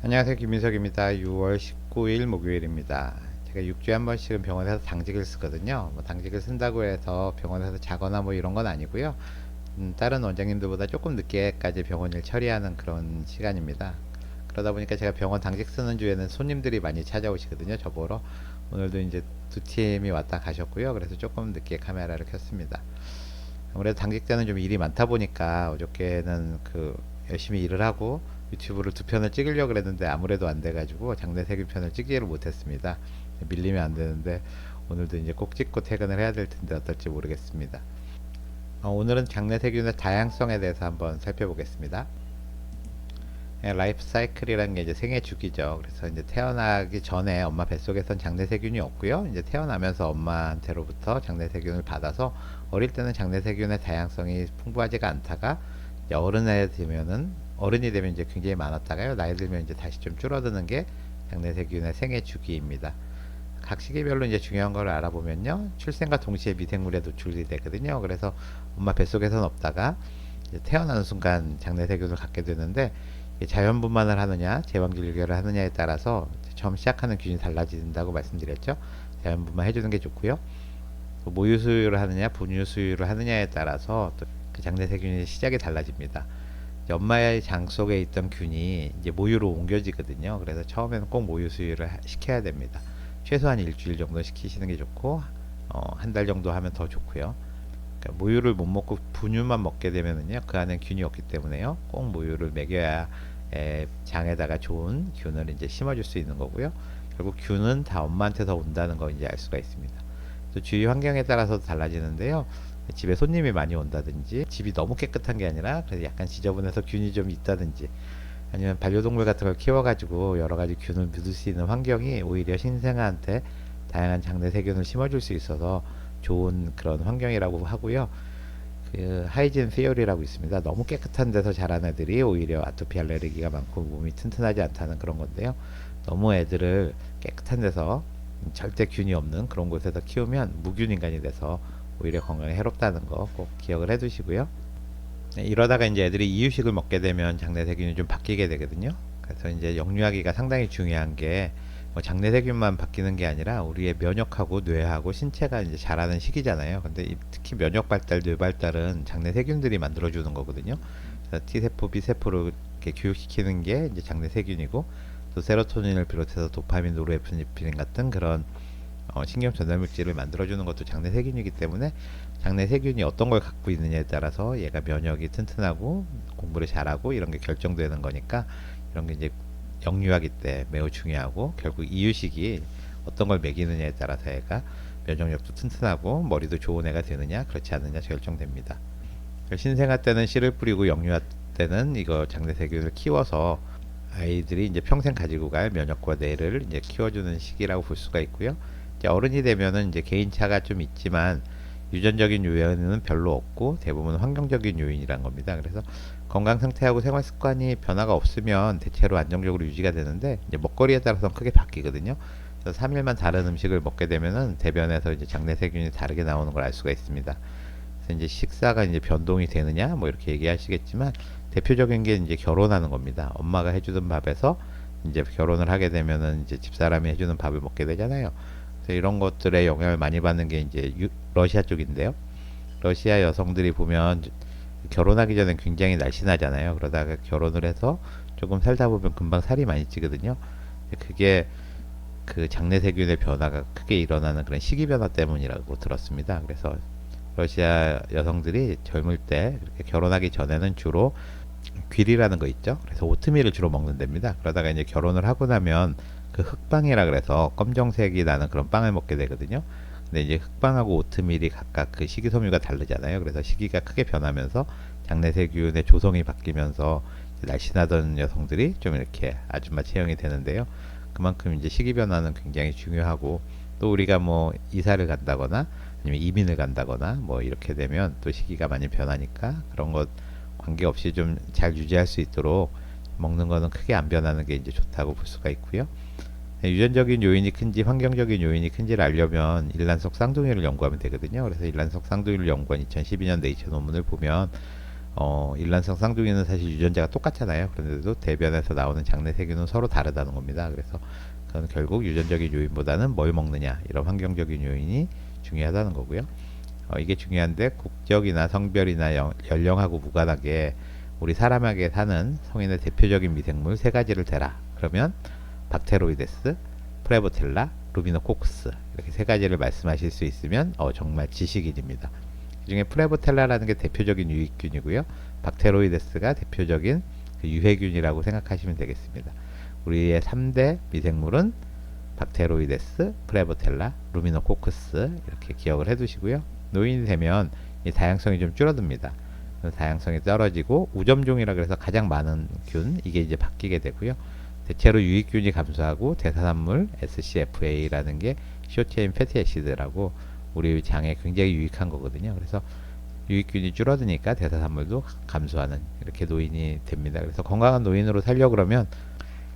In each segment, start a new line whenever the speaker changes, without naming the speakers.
안녕하세요. 김민석입니다. 6월 19일 목요일입니다. 제가 6주에 한 번씩은 병원에서 당직을 쓰거든요. 뭐 당직을 쓴다고 해서 병원에서 자거나 뭐 이런 건 아니고요. 음, 다른 원장님들보다 조금 늦게까지 병원 일 처리하는 그런 시간입니다. 그러다 보니까 제가 병원 당직 쓰는 주에는 손님들이 많이 찾아오시거든요 저보러. 오늘도 이제 두 팀이 왔다 가셨고요. 그래서 조금 늦게 카메라를 켰습니다. 아무래도 당직 때는 좀 일이 많다 보니까 어저께는 그 열심히 일을 하고 유튜브를 두 편을 찍으려고 그랬는데 아무래도 안 돼가지고 장례 세균 편을 찍지를 못했습니다. 밀리면 안 되는데 오늘도 이제 꼭 찍고 퇴근을 해야 될 텐데 어떨지 모르겠습니다. 어, 오늘은 장례 세균의 다양성에 대해서 한번 살펴보겠습니다. 예, 라이프 사이클이라는 게 이제 생애 주기죠. 그래서 이제 태어나기 전에 엄마 뱃속에선 장내 세균이 없고요. 이제 태어나면서 엄마한테로부터 장내 세균을 받아서 어릴 때는 장내 세균의 다양성이 풍부하지가 않다가 어른에 되면은 어른이 되면 이제 굉장히 많았다가요. 나이 들면 이제 다시 좀 줄어드는 게 장내 세균의 생애 주기입니다. 각 시기별로 이제 중요한 걸 알아보면요. 출생과 동시에 미생물에 노출이 되거든요. 그래서 엄마 뱃속에서는 없다가 이제 태어나는 순간 장내 세균을 갖게 되는데 자연 분만을 하느냐, 제왕 질결을 하느냐에 따라서 처음 시작하는 균이 달라진다고 말씀드렸죠. 자연 분만 해주는 게 좋고요. 모유 수유를 하느냐, 분유 수유를 하느냐에 따라서 또 그 장내 세균의 시작이 달라집니다. 엄마의 장 속에 있던 균이 이제 모유로 옮겨지거든요. 그래서 처음에는 꼭 모유 수유를 시켜야 됩니다. 최소한 일주일 정도 시키시는 게 좋고 어, 한 달 정도 하면 더 좋고요. 그러니까 모유를 못 먹고 분유만 먹게 되면은요 그 안에 균이 없기 때문에요 꼭 모유를 먹여야 에, 장에다가 좋은 균을 이제 심어줄 수 있는 거고요. 결국 균은 다 엄마한테 서 온다는 거 이제 알 수가 있습니다. 또 주위 환경에 따라서 달라지는데요. 집에 손님이 많이 온다든지 집이 너무 깨끗한 게 아니라 그래서 약간 지저분해서 균이 좀 있다든지 아니면 반려동물 같은 걸 키워가지고 여러 가지 균을 묻을 수 있는 환경이 오히려 신생아한테 다양한 장내 세균을 심어줄 수 있어서 좋은 그런 환경이라고 하고요. 그 하이진 피어리라고 있습니다. 너무 깨끗한 데서 자란 애들이 오히려 아토피 알레르기가 많고 몸이 튼튼하지 않다는 그런 건데요. 너무 애들을 깨끗한 데서 절대 균이 없는 그런 곳에서 키우면 무균 인간이 돼서 오히려 건강에 해롭다는 거 꼭 기억을 해 두시고요. 네, 이러다가 이제 애들이 이유식을 먹게 되면 장내 세균이 좀 바뀌게 되거든요. 그래서 이제 영유아기가 상당히 중요한 게 뭐 장내 세균만 바뀌는 게 아니라 우리의 면역하고 뇌하고 신체가 이제 자라는 시기잖아요. 근데 특히 면역 발달, 뇌 발달은 장내 세균들이 만들어 주는 거거든요. 그래서 T 세포, B 세포를 이렇게 교육시키는 게 이제 장내 세균이고 또 세로토닌을 비롯해서 도파민, 노르에프네프린 같은 그런 어, 신경 전달 물질을 만들어주는 것도 장내 세균이기 때문에 장내 세균이 어떤 걸 갖고 있느냐에 따라서 얘가 면역이 튼튼하고 공부를 잘하고 이런 게 결정되는 거니까 이런 게 이제 영유아기 때 매우 중요하고 결국 이유식이 어떤 걸 먹이느냐에 따라서 애가 면역력도 튼튼하고 머리도 좋은 애가 되느냐 그렇지 않느냐 결정됩니다. 신생아 때는 씨를 뿌리고 영유아 때는 이거 장내 세균을 키워서 아이들이 이제 평생 가지고 갈 면역과 뇌를 이제 키워주는 시기라고 볼 수가 있고요. 이제 어른이 되면은 이제 개인차가 좀 있지만 유전적인 요인은 별로 없고 대부분 환경적인 요인이란 겁니다. 그래서 건강 상태하고 생활 습관이 변화가 없으면 대체로 안정적으로 유지가 되는데 이제 먹거리에 따라서 크게 바뀌거든요. 그래서 3일만 다른 음식을 먹게 되면은 대변에서 이제 장내 세균이 다르게 나오는 걸 알 수가 있습니다. 그래서 이제 식사가 이제 변동이 되느냐 뭐 이렇게 얘기하시겠지만 대표적인 게 이제 결혼하는 겁니다. 엄마가 해주던 밥에서 이제 결혼을 하게 되면은 이제 집사람이 해주는 밥을 먹게 되잖아요. 이런 것들에 영향을 많이 받는 게 이제 유, 러시아 쪽인데요. 러시아 여성들이 보면 결혼하기 전에 굉장히 날씬하잖아요. 그러다가 결혼을 해서 조금 살다 보면 금방 살이 많이 찌거든요. 그게 그 장내 세균의 변화가 크게 일어나는 그런 시기 변화 때문이라고 들었습니다. 그래서 러시아 여성들이 젊을 때 결혼하기 전에는 주로 귀리라는 거 있죠. 그래서 오트밀을 주로 먹는 됩니다. 그러다가 이제 결혼을 하고 나면 그 흑빵이라 그래서 검정색이 나는 그런 빵을 먹게 되거든요. 근데 이제 흑빵하고 오트밀이 각각 그 식이섬유가 다르잖아요. 그래서 시기가 크게 변하면서 장내세균의 조성이 바뀌면서 날씬하던 여성들이 좀 이렇게 아줌마 체형이 되는데요. 그만큼 이제 시기 변화는 굉장히 중요하고 또 우리가 뭐 이사를 간다거나 아니면 이민을 간다거나 뭐 이렇게 되면 또 시기가 많이 변하니까 그런 것 관계없이 좀 잘 유지할 수 있도록 먹는 거는 크게 안 변하는 게 이제 좋다고 볼 수가 있고요. 네, 유전적인 요인이 큰지 환경적인 요인이 큰지를 알려면 일란석 쌍둥이를 연구하면 되거든요. 그래서 일란석 쌍둥이를 연구한 2012년 네이처 논문을 보면 어, 일란성 쌍둥이는 사실 유전자가 똑같잖아요. 그런데도 대변에서 나오는 장내 세균은 서로 다르다는 겁니다. 그래서 그건 결국 유전적인 요인보다는 뭘 먹느냐 이런 환경적인 요인이 중요하다는 거고요. 어, 이게 중요한데 국적이나 성별이나 영- 연령하고 무관하게 우리 사람에게 사는 성인의 대표적인 미생물 세 가지를 대라. 그러면 박테로이데스, 프레보텔라, 루비노코쿠스 이렇게 세 가지를 말씀하실 수 있으면 어, 정말 지식인입니다. 그 중에 프레보텔라라는 게 대표적인 유익균이고요. 박테로이데스가 대표적인 그 유해균이라고 생각하시면 되겠습니다. 우리의 3대 미생물은 박테로이데스, 프레보텔라, 루미노코쿠스 이렇게 기억을 해두시고요. 노인이 되면 이 다양성이 좀 줄어듭니다. 다양성이 떨어지고 우점종이라 그래서 가장 많은 균 이게 이제 바뀌게 되고요. 대체로 유익균이 감소하고 대사산물 SCFA라는 게 쇼체인 패티애시드라고 우리 장에 굉장히 유익한 거거든요. 그래서 유익균이 줄어드니까 대사산물도 감소하는 이렇게 노인이 됩니다. 그래서 건강한 노인으로 살려 그러면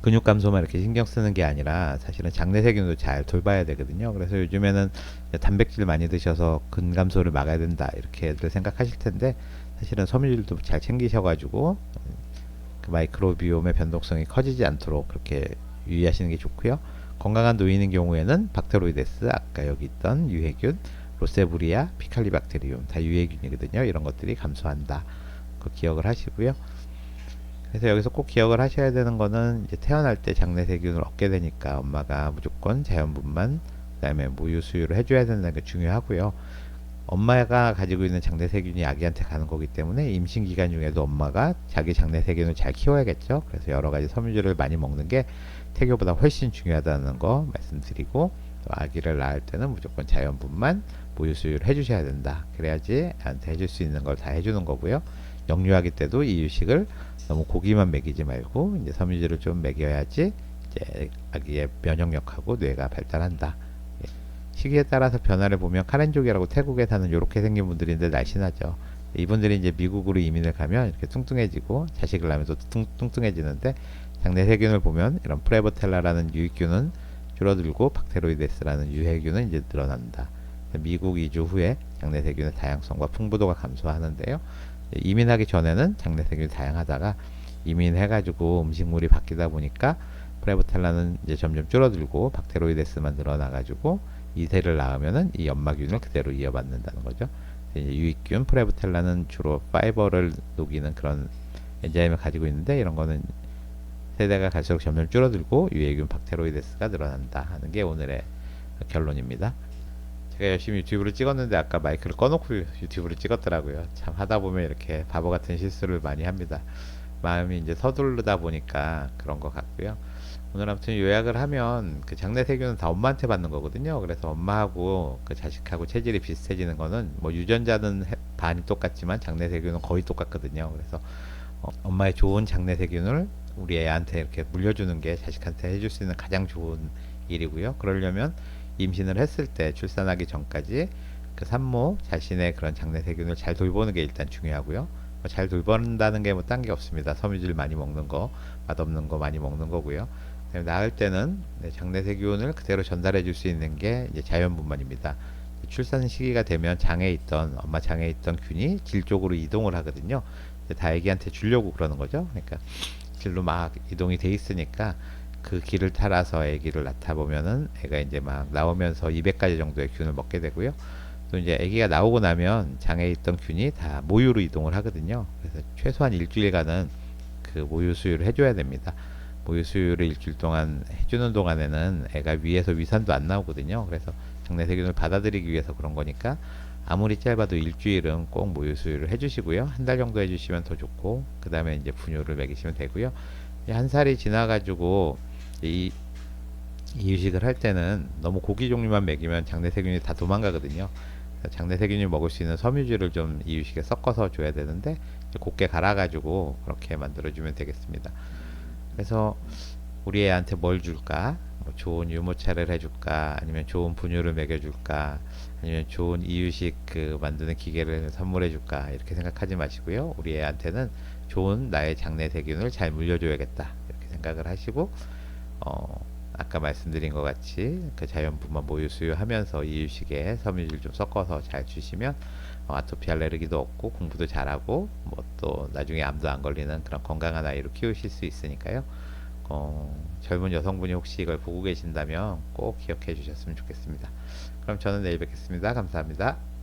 근육 감소만 이렇게 신경 쓰는 게 아니라 사실은 장내 세균도 잘 돌봐야 되거든요. 그래서 요즘에는 단백질 많이 드셔서 근 감소를 막아야 된다 이렇게 들 생각하실 텐데 사실은 섬유질도 잘 챙기셔가지고 그 마이크로비옴의 변동성이 커지지 않도록 그렇게 유의하시는 게 좋고요. 건강한 노인인 경우에는 박테로이데스 아까 여기 있던 유해균 로세부리아 피칼리박테리움 다 유해균이거든요. 이런 것들이 감소한다. 그 기억을 하시고요. 그래서 여기서 꼭 기억을 하셔야 되는 거는 이제 태어날 때 장내 세균을 얻게 되니까 엄마가 무조건 자연분만 그다음에 모유 수유를 해줘야 된다는 게 중요하고요. 엄마가 가지고 있는 장내 세균이 아기한테 가는 거기 때문에 임신 기간 중에도 엄마가 자기 장내 세균을 잘 키워야겠죠. 그래서 여러 가지 섬유질을 많이 먹는 게 태교보다 훨씬 중요하다는 거 말씀드리고 또 아기를 낳을 때는 무조건 자연분만 모유 수유를 해주셔야 된다. 그래야지 애한테 해줄 수 있는 걸 다 해주는 거고요. 영유아기 때도 이 유식을 너무 고기만 먹이지 말고 이제 섬유질을 좀 먹여야지 이제 아기의 면역력하고 뇌가 발달한다. 예. 시기에 따라서 변화를 보면 카렌족이라고 태국에 사는 이렇게 생긴 분들인데 날씬하죠. 이분들이 이제 미국으로 이민을 가면 이렇게 뚱뚱해지고 자식을 낳으면 또 뚱, 뚱뚱해지는데 장내 세균을 보면 이런 프레보텔라라는 유익균은 줄어들고 박테로이데스라는 유해균은 이제 늘어난다. 미국 이주 후에 장내 세균의 다양성과 풍부도가 감소하는데요. 이민하기 전에는 장내 세균이 다양하다가 이민해가지고 음식물이 바뀌다 보니까 프레보텔라는 이제 점점 줄어들고 박테로이데스만 늘어나가지고 이세를 낳으면은 이 연마균을 그대로 이어받는다는 거죠. 유익균 프레보텔라는 주로 파이버를 녹이는 그런 엔자임을 가지고 있는데 이런 거는 세대가 갈수록 점점 줄어들고 유해균 박테로이데스가 늘어난다 하는 게 오늘의 결론입니다. 제가 열심히 유튜브를 찍었는데 아까 마이크를 꺼놓고 유튜브를 찍었더라고요. 참 하다 보면 이렇게 바보 같은 실수를 많이 합니다. 마음이 이제 서두르다 보니까 그런 것 같고요. 오늘 아무튼 요약을 하면 그 장내 세균은 다 엄마한테 받는 거거든요. 그래서 엄마하고 그 자식하고 체질이 비슷해지는 거는 뭐 유전자는 해- 반이 똑같지만 장내 세균은 거의 똑같거든요. 그래서 어, 엄마의 좋은 장내 세균을 우리 애한테 이렇게 물려주는 게 자식한테 해줄 수 있는 가장 좋은 일이고요. 그러려면 임신을 했을 때 출산하기 전까지 그 산모 자신의 그런 장내 세균을 잘 돌보는 게 일단 중요하고요. 뭐잘 돌본다는 게 뭐 딴 게 없습니다. 섬유질 많이 먹는 거, 맛없는 거 많이 먹는 거고요. 낳을 때는 네, 장내 세균을 그대로 전달해 줄 수 있는 게 자연분만입니다. 출산 시기가 되면 장에 있던 엄마 장에 있던 균이 질 쪽으로 이동을 하거든요. 이제 다 애기한테 주려고 그러는 거죠. 그러니까 길로 막 이동이 돼 있으니까 그 길을 따라서 아기를 낳다 보면은 애가 이제 막 나오면서 200가지 정도의 균을 먹게 되고요. 또 이제 아기가 나오고 나면 장에 있던 균이 다 모유로 이동을 하거든요. 그래서 최소한 일주일간은 그 모유 수유를 해줘야 됩니다. 모유 수유를 일주일 동안 해주는 동안에는 애가 위에서 위산도 안 나오거든요. 그래서 장내 세균을 받아들이기 위해서 그런 거니까 아무리 짧아도 일주일은 꼭 모유 수유를 해주시고요. 한 달 정도 해주시면 더 좋고 그 다음에 이제 분유를 먹이시면 되고요. 이한 살이 지나가지고 이 이유식을 할 때는 너무 고기 종류만 먹이면 장내 세균이 다 도망가거든요. 그래서 장내 세균이 먹을 수 있는 섬유질을 좀 이유식에 섞어서 줘야 되는데 곱게 갈아가지고 그렇게 만들어주면 되겠습니다. 그래서 우리 애한테 뭘 줄까? 뭐 좋은 유모차를 해줄까? 아니면 좋은 분유를 먹여줄까? 아니면 좋은 이유식 그 만드는 기계를 선물해줄까? 이렇게 생각하지 마시고요. 우리 애한테는 좋은 나의 장내 세균을 잘 물려줘야겠다. 이렇게 생각을 하시고 어, 아까 말씀드린 것 같이 그 자연분만 모유 수유하면서 이유식에 섬유질 좀 섞어서 잘 주시면 어, 아토피 알레르기도 없고 공부도 잘하고 뭐 또 나중에 암도 안 걸리는 그런 건강한 아이로 키우실 수 있으니까요. 어, 젊은 여성분이 혹시 이걸 보고 계신다면 꼭 기억해 주셨으면 좋겠습니다. 그럼 저는 내일 뵙겠습니다. 감사합니다.